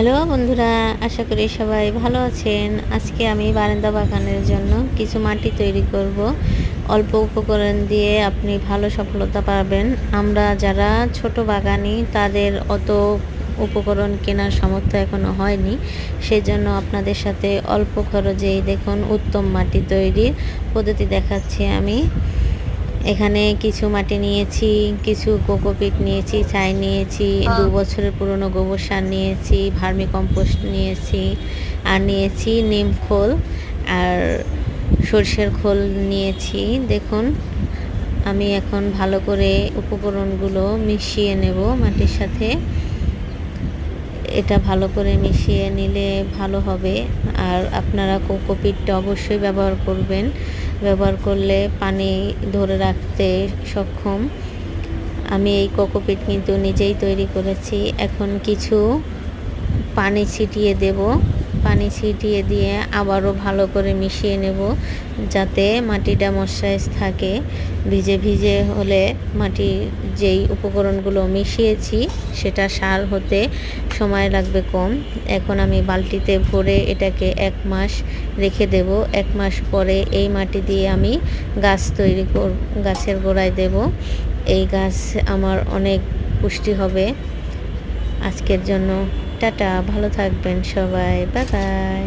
Hello বন্ধুরা, আশা করি সবাই ভালো আছেন। আজকে আমি বারান্দা বাগানের জন্য কিছু মাটি তৈরি করব। অল্প উপকরণ দিয়ে আপনি ভালো সফলতা পাবেন। আমরা যারা ছোট বাগানি, তাদের অত উপকরণ কেনার সামর্থ্য এখনও হয়নি। সেজন্য আপনাদের সাথে অল্প খরচেই দেখুন উত্তম মাটি তৈরির পদ্ধতি দেখাচ্ছি আমি। এখানে কিছু মাটি নিয়েছি কিছু কোকোপিট নিয়েছি ছাই নিয়েছি দু বছরের পুরনো গোবর সার নিয়েছি ভার্মি কম্পোস্ট নিয়েছি আর নিয়েছি নিম খোল আর সর্ষের খোল নিয়েছি। দেখুন আমি এখন ভালো করে উপকরণগুলো মিশিয়ে নেব মাটির সাথে। এটা ভালো করে মিশিয়ে নিলে ভালো হবে। আর আপনারা কোকোপিটটা অবশ্যই ব্যবহার করবেন। ব্যবহার করলে পানি ধরে রাখতে সক্ষম। আমি এই কোকোপিট কিন্তু নিজেই তৈরি করেছি। এখন কিছু পানি ছিটিয়ে দেব। পানি ছিটিয়ে দিয়ে আবারও ভালো করে মিশিয়ে নেব যাতে মাটিটা মশাইজ থাকে। ভিজে ভিজে হলে মাটি যেই উপকরণগুলো মিশিয়েছি সেটা সার হতে সময় লাগবে কম। এখন আমি বালতিতে ভরে এটাকে এক মাস রেখে দেব। এক মাস পরে এই মাটি দিয়ে আমি গাছ তৈরি কর গাছের গোড়ায় দেব। এই গাছ আমার অনেক পুষ্টি হবে। আজকের জন্য টাটা ভালো থাকবেন সবাই বাই বাই।